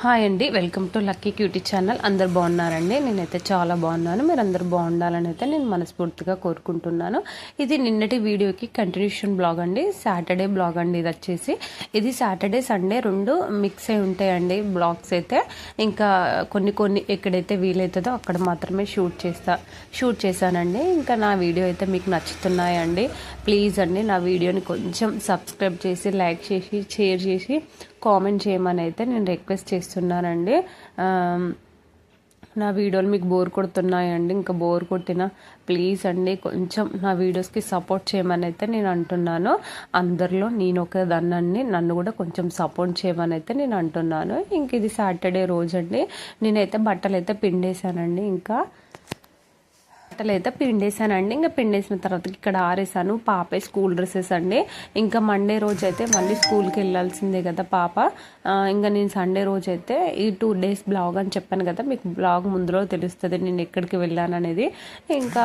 Hi అండి welcome to lucky cutie channel. అందరు బాగున్నారండి? నేనైతే చాలా బాగున్నాను. మీరు అందరు బాగుండాలని అయితే నేను మనస్ఫూర్తిగా కోరుకుంటున్నాను. ఇది నిన్నటి వీడియోకి కంటిన్యూషన్ బ్లాగ్ అండి. సాటర్డే బ్లాగ్ అండి ఇది వచ్చేసి. ఇది సాటర్డే సండే రెండు మిక్స్ అయి ఉంటాయండి బ్లాగ్స్ అయితే. ఇంకా కొన్ని కొన్ని ఎక్కడైతే వీలవుతుందో అక్కడ మాత్రమే షూట్ చేస్తా షూట్ చేశానండి. ఇంకా నా వీడియో అయితే మీకు నచ్చుతున్నాయండి. ప్లీజ్ అండి నా వీడియోని కొంచెం సబ్స్క్రైబ్ చేసి లైక్ చేసి షేర్ చేసి కామెంట్ చేయమని అయితే నేను రిక్వెస్ట్ చేస్తున్నానండి. నా వీడియోలు మీకు బోర్ కొడుతున్నాయండి. ఇంకా బోర్ కొట్టిన ప్లీజ్ అండి కొంచెం నా వీడియోస్కి సపోర్ట్ చేయమని అయితే నేను అంటున్నాను. అందరిలో నేను ఒక దాన్ని నన్ను కూడా కొంచెం సపోర్ట్ చేయమని అయితే నేను అంటున్నాను. ఇంక ఇది సాటర్డే రోజు అండి నేనైతే బట్టలు అయితే పిండేశానండి. ఇంకా బట్టలు అయితే పిండేసానండి ఇంకా పిండేసిన తర్వాత ఇక్కడ ఆరేసాను. పాపే స్కూల్ డ్రెస్సెస్ అండి. ఇంకా మండే రోజు అయితే మళ్ళీ స్కూల్కి వెళ్ళాల్సిందే కదా పాప. ఇంకా నేను సండే రోజు అయితే ఈ టూ డేస్ బ్లాగ్ అని చెప్పాను కదా మీకు బ్లాగ్ ముందులో తెలుస్తుంది నేను ఎక్కడికి వెళ్ళాను అనేది ఇంకా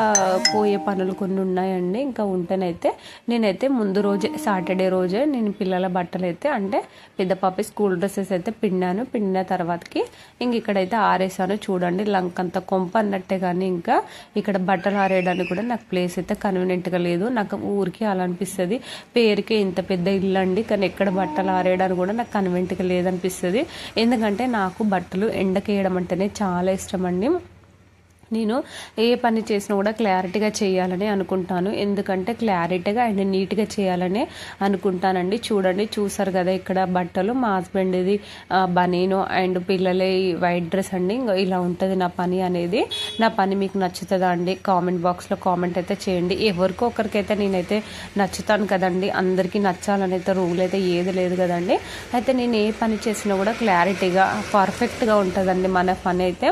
పోయే పనులు కొన్ని ఉన్నాయండి. ఇంకా ఉంటేనైతే నేనైతే ముందు రోజే సాటర్డే రోజే నేను పిల్లల బట్టలు అయితే అంటే పెద్ద పాప స్కూల్ డ్రెస్సెస్ అయితే పిండాను. పిండిన తర్వాతకి ఇంక ఇక్కడైతే ఆరేసాను. చూడండి లంకంత అంత కొంప అన్నట్టే కానీ ఇంకా ఇక్కడ బట్టలు ఆరేయడానికి కూడా నాకు ప్లేస్ అయితే కన్వీనియంట్గా లేదు. నాకు ఊరికి అలా అనిపిస్తుంది పేరుకే ఇంత పెద్ద ఇల్లు అండి కానీ ఎక్కడ బట్టలు ఆరేయడానికి కూడా నాకు కన్వీనియంట్గా లేదనిపిస్తుంది. ఎందుకంటే నాకు బట్టలు ఎండకేయడం అంటేనే చాలా ఇష్టం అండి. నేను ఏ పని చేసినా కూడా క్లారిటీగా చేయాలని అనుకుంటాను. ఎందుకంటే క్లారిటీగా అండ్ నీట్గా చేయాలని అనుకుంటానండి. చూడండి చూసారు కదా ఇక్కడ బట్టలు. మా హస్బెండ్ది బనీను అండ్ పిల్లలే వైట్ డ్రెస్ అండి. ఇలా ఉంటుంది నా పని అనేది. నా పని మీకు నచ్చుతుందా అండి? కామెంట్ బాక్స్లో కామెంట్ అయితే చేయండి. ఎవరికో ఒకరికైతే నేనైతే నచ్చుతాను కదండి. అందరికీ నచ్చాలని అయితే రూల్ అయితే ఏది లేదు కదండి. అయితే నేను ఏ పని చేసినా కూడా క్లారిటీగా పర్ఫెక్ట్గా ఉంటుందండి మన పని అయితే.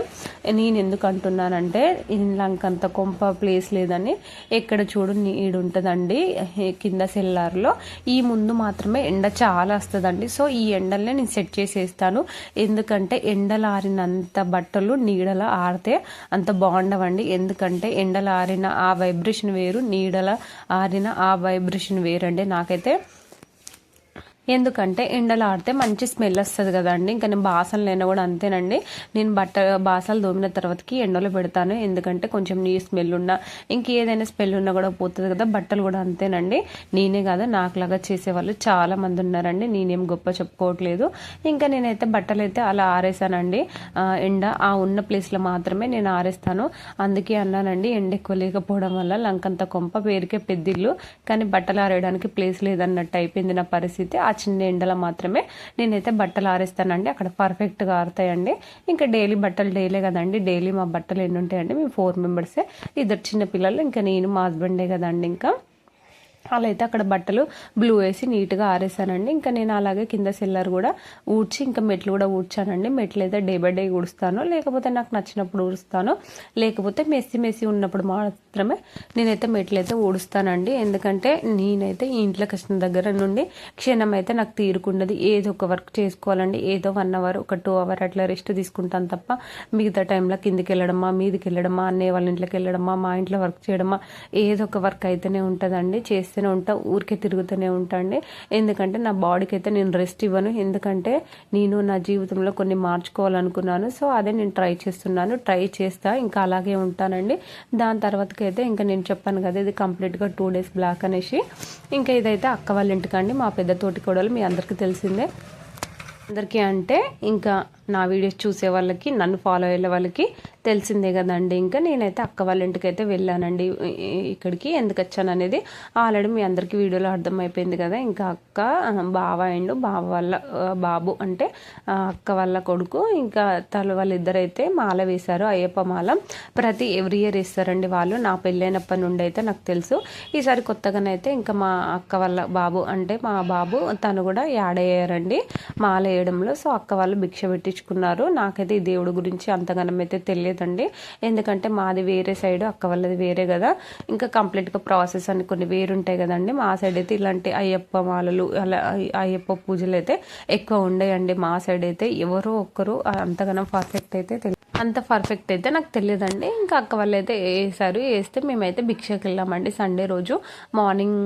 నేను ఎందుకు అంటున్నానండి అంటే ఇండ్లంకంత కొంప ప్లేస్ లేదని ఎక్కడ చూడు నీడు ఉంటుందండి కింద సెల్లార్లో. ఈ ముందు మాత్రమే ఎండ చాలా వస్తుందండి. సో ఈ ఎండలనే నేను సెట్ చేసేస్తాను. ఎందుకంటే ఎండలు ఆరినంత బట్టలు నీడల ఆరితే అంత బాగుండవండి. ఎందుకంటే ఎండలు ఆరిన ఆ వైబ్రేషన్ వేరు నీడల ఆరిన ఆ వైబ్రేషన్ వేరండి. నాకైతే ఎందుకంటే ఎండలు ఆడితే మంచి స్మెల్ వస్తుంది కదండి. ఇంకా నేను బాసనలైనా కూడా అంతేనండి. నేను బట్ట బాసలు దోమిన తర్వాతకి ఎండలో పెడతాను. ఎందుకంటే కొంచెం నీ స్మెల్ ఉన్నా ఇంకేదైనా స్మెల్ ఉన్నా కూడా పోతుంది కదా బట్టలు కూడా అంతేనండి. నేనే కాదు నాకులాగా చేసేవాళ్ళు చాలా మంది ఉన్నారండి. నేనేం గొప్ప చెప్పుకోవట్లేదు. ఇంకా నేనైతే బట్టలు అయితే అలా ఆరేసానండి. ఎండ ఆ ఉన్న ప్లేస్లో మాత్రమే నేను ఆరేస్తాను. అందుకే అన్నానండి ఎండ ఎక్కువ లేకపోవడం వల్ల లంకంత కొంప పేరుకే పెద్దిల్లు. కానీ బట్టలు ఆరేయడానికి ప్లేస్ లేదన్నట్టు అయిపోయింది నా పరిస్థితి. ఆ చిన్న ఎండలో మాత్రమే నేనైతే బట్టలు ఆరేస్తానండి. అక్కడ పర్ఫెక్ట్గా ఆరుతాయండి. ఇంకా డైలీ బట్టలు డైలీ కదండి. డైలీ మా బట్టలు ఎన్ని ఉంటాయండి మేము ఫోర్ మెంబర్సే. ఇద్దరు చిన్న పిల్లలు ఇంకా నేను మా హస్బెండే కదండి ఇంకా. అలా అయితే అక్కడ బట్టలు బ్లూ వేసి నీట్గా ఆరేసానండి. ఇంకా నేను అలాగే కింద సిల్లర్ కూడా ఊడ్చి ఇంకా మెట్లు కూడా ఊడ్చానండి. మెట్లు అయితే డే బై డే ఊడుస్తాను. లేకపోతే నాకు నచ్చినప్పుడు ఊడుస్తాను. లేకపోతే మెస్సి మెస్సి ఉన్నప్పుడు మాత్రమే నేనైతే మెట్లు అయితే ఊడుస్తానండి. ఎందుకంటే నేనైతే ఈ ఇంట్లో కష్టం దగ్గర నుండి క్షణం అయితే నాకు తీరుకుండదు. ఏదో ఒక వర్క్ చేసుకోవాలండి. ఏదో వన్ అవర్ ఒక టూ అవర్ అట్లా రెస్ట్ తీసుకుంటాను తప్ప మిగతా టైంలో కిందికి వెళ్ళడమా మీదికి వెళ్ళడమా అన్నయ్య వాళ్ళ ఇంట్లోకి వెళ్ళడమా మా ఇంట్లో వర్క్ చేయడమా ఏదో ఒక వర్క్ అయితేనే ఉంటుందండి. చేస్తే చేస్తూనే ఉంటా ఊరికే తిరుగుతూనే ఉంటా అండి ఎందుకంటే నా బాడీకి అయితే నేను రెస్ట్ ఇవ్వను. ఎందుకంటే నేను నా జీవితంలో కొన్ని మార్చుకోవాలనుకున్నాను. సో అదే నేను ట్రై చేస్తున్నాను. ట్రై చేస్తా ఇంకా అలాగే ఉంటానండి. దాని తర్వాతకి అయితే ఇంకా నేను చెప్పాను కదా ఇది కంప్లీట్గా టూ డేస్ బ్లాక్ అనేసి. ఇంకా ఇదైతే అక్క వాళ్ళ ఇంటికండి మా పెద్ద తోటి కోడలు మీ అందరికీ తెలిసిందే. అందరికీ అంటే ఇంకా నా వీడియోస్ చూసే వాళ్ళకి నన్ను ఫాలో అయ్యే వాళ్ళకి తెలిసిందే కదండి. ఇంకా నేనైతే అక్క వాళ్ళ ఇంటికి అయితే వెళ్ళానండి ఇక్కడికి ఎందుకు వచ్చాను అనేది ఆల్రెడీ మీ అందరికీ వీడియోలో అర్థమైపోయింది కదా. ఇంకా అక్క బావ అండ్ బావ వాళ్ళ బాబు అంటే అక్క వాళ్ళ కొడుకు ఇంకా తల వాళ్ళిద్దరైతే మాల వేశారు. అయ్యప్ప మాల ప్రతి ఎవ్రీ ఇయర్ వేస్తారండి వాళ్ళు. నా పెళ్ళైనప్పటి నుండి అయితే నాకు తెలుసు. ఈసారి కొత్తగానైతే ఇంకా మా అక్క వాళ్ళ బాబు అంటే మా బాబు తను కూడా యాడ్ అయ్యారండి మాల వేయడంలో. సో అక్క వాళ్ళు భిక్ష పెట్టి పెట్టించుకున్నారు నాకైతే ఈ దేవుడి గురించి అంతగానం అయితే తెలియదండి. ఎందుకంటే మాది వేరే సైడ్ అక్క వాళ్ళది వేరే కదా. ఇంకా కంప్లీట్గా ప్రాసెస్ అని కొన్ని వేరుంటాయి కదండి. మా సైడ్ అయితే ఇలాంటి అయ్యప్ప మాలలు అలా అయ్యప్ప పూజలు అయితే ఎక్కువ ఉండేయండి. మా సైడ్ అయితే ఎవరో ఒక్కరు అంతగానం పర్ఫెక్ట్ అయితే తెలియదు అంత పర్ఫెక్ట్ అయితే నాకు తెలియదండి. ఇంకా అక్క వాళ్ళు అయితే వేసారు వేస్తే మేమైతే భిక్షకి వెళ్ళామండి. సండే రోజు మార్నింగ్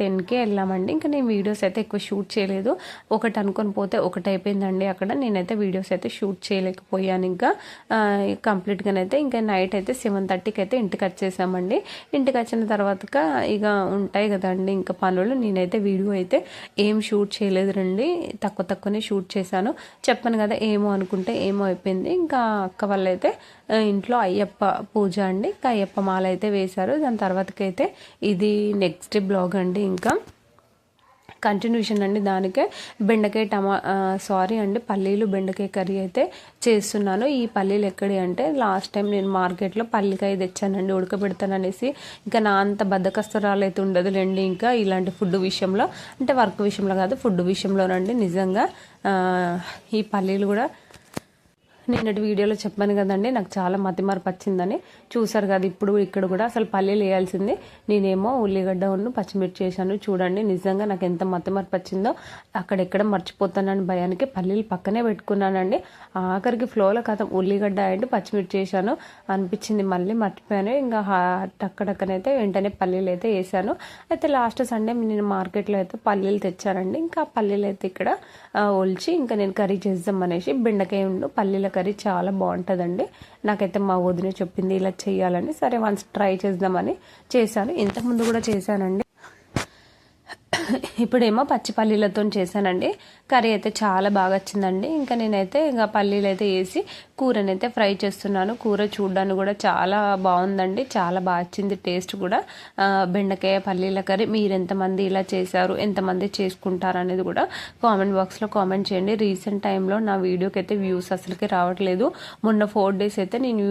టెన్కి వెళ్ళామండి. ఇంకా నేను వీడియోస్ అయితే ఎక్కువ షూట్ చేయలేదు. ఒకటి అనుకొని పోతే ఒకటి అయిపోయిందండి అక్కడ. నేనైతే వీడియోస్ అయితే షూట్ చేయలేకపోయాను ఇంకా. కంప్లీట్గానైతే ఇంకా నైట్ అయితే సెవెన్ థర్టీకి అయితే ఇంటికి వచ్చేసామండి. ఇంటికి వచ్చిన తర్వాత ఇక ఉంటాయి కదండి ఇంకా పనులు. నేనైతే వీడియో అయితే ఏం షూట్ చేయలేదు రండి తక్కువ తక్కువనే షూట్ చేశాను. చెప్పాను కదా ఏమో అనుకుంటే ఏమో అయిపోయింది. ఇంకా అక్క అయితే ఇంట్లో అయ్యప్ప పూజ అండి. అయ్యప్ప మాల అయితే వేశారు. దాని తర్వాతకైతే ఇది నెక్స్ట్ బ్లాగ్ అండి ఇంకా. కంటిన్యూషన్ అండి దానికే. బెండకాయ టమా సారీ అండి పల్లీలు బెండకాయ కర్రీ అయితే చేస్తున్నాను. ఈ పల్లీలు ఎక్కడి అంటే లాస్ట్ టైం నేను మార్కెట్లో పల్లికాయ తెచ్చానండి ఉడకబెడతాననేసి. ఇంకా నా అంత బద్దకస్తురాలు అయితే ఉండదులేండి ఇంకా ఇలాంటి ఫుడ్ విషయంలో. అంటే వర్క్ విషయంలో కాదు ఫుడ్ విషయంలోనండి నిజంగా. ఈ పల్లీలు కూడా నిన్నటి వీడియోలో చెప్పాను కదండి నాకు చాలా మతిమార్పు వచ్చిందని. చూసారు కదా ఇప్పుడు ఇక్కడ కూడా అసలు పల్లీలు వేయాల్సింది. నేనేమో ఉల్లిగడ్డ ఉన్ను పచ్చిమిర్చి వేసాను. చూడండి నిజంగా నాకు ఎంత మతిమార్పు వచ్చిందో. అక్కడెక్కడ మర్చిపోతానని భయానికి పల్లీలు పక్కనే పెట్టుకున్నానండి. ఆఖరికి ఫ్లోలో కథం ఉల్లిగడ్డ అండ్ పచ్చిమిర్చి వేసాను. అనిపించింది మళ్ళీ మర్చిపోయాను. ఇంకా అక్కడక్కనైతే వెంటనే పల్లీలు అయితే వేసాను. అయితే లాస్ట్ సండే నేను మార్కెట్లో అయితే పల్లీలు తెచ్చానండి. ఇంకా పల్లీలు అయితే ఇక్కడ ఒలిచి ఇంకా నేను కర్రీ చేద్దాం అనేసి బెండకాయ ఉండు పల్లీల కర్రీ చాలా బాగుంటుందండి. నాకైతే మా వదిన చెప్పింది ఇలా చేయాలని సరే వన్స్ ట్రై చేద్దామని చేశాను. ఇంతకుముందు కూడా చేశానండి. ఇప్పుడేమో పచ్చిపల్లీలతో చేశానండి. కర్రీ అయితే చాలా బాగా వచ్చిందండి. ఇంకా నేనైతే ఇంకా పల్లీలు అయితే వేసి కూరనైతే ఫ్రై చేస్తున్నాను. కూర చూడడానికి కూడా చాలా బాగుందండి. చాలా బాగా వచ్చింది టేస్ట్ కూడా. బెండకాయ పల్లీల కర్రీ మీరు ఎంతమంది ఇలా చేశారు ఎంతమంది చేసుకుంటారు అనేది కూడా కామెంట్ బాక్స్లో కామెంట్ చేయండి. రీసెంట్ టైంలో నా వీడియోకి అయితే వ్యూస్ అసలుకి రావట్లేదు. మొన్న ఫోర్ డేస్ అయితే నేను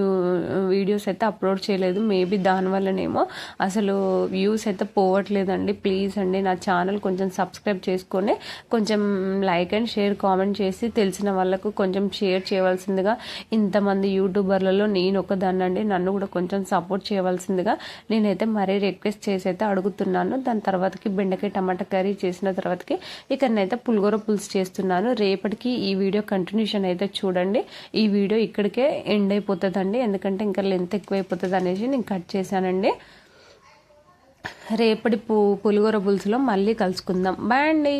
వీడియోస్ అయితే అప్లోడ్ చేయలేదు. మేబీ దానివల్లనేమో అసలు వ్యూస్ అయితే పోవట్లేదండి. ప్లీజ్ అండి నా ఛానల్ కొంచెం సబ్స్క్రైబ్ చేసుకొని కొంచెం లైక్ అండ్ షేర్ కామెంట్ చేసి తెలిసిన వాళ్ళకు కొంచెం షేర్ చేయవలసిందిగా ఇంతమంది యూట్యూబర్లలో నేను ఒకదాన్ని అండి నన్ను కూడా కొంచెం సపోర్ట్ చేయవలసిందిగా నేనైతే మరీ రిక్వెస్ట్ చేసి అయితే అడుగుతున్నాను. దాని తర్వాతకి బెండకాయ టమాటా కర్రీ చేసిన తర్వాతకి ఇక్కడనైతే పులిగోర పులుసు చేస్తున్నాను. రేపటికి ఈ వీడియో కంటిన్యూషన్ అయితే చూడండి. ఈ వీడియో ఇక్కడికే ఎండ్ అయిపోతుందండి. ఎందుకంటే ఇంకా లెంత్ ఎక్కువైపోతుంది అనేసి నేను కట్ చేశానండి. రేపటి పు పులిగోర పులుసులో మళ్ళీ కలుసుకుందాం. బాయ్ అండి.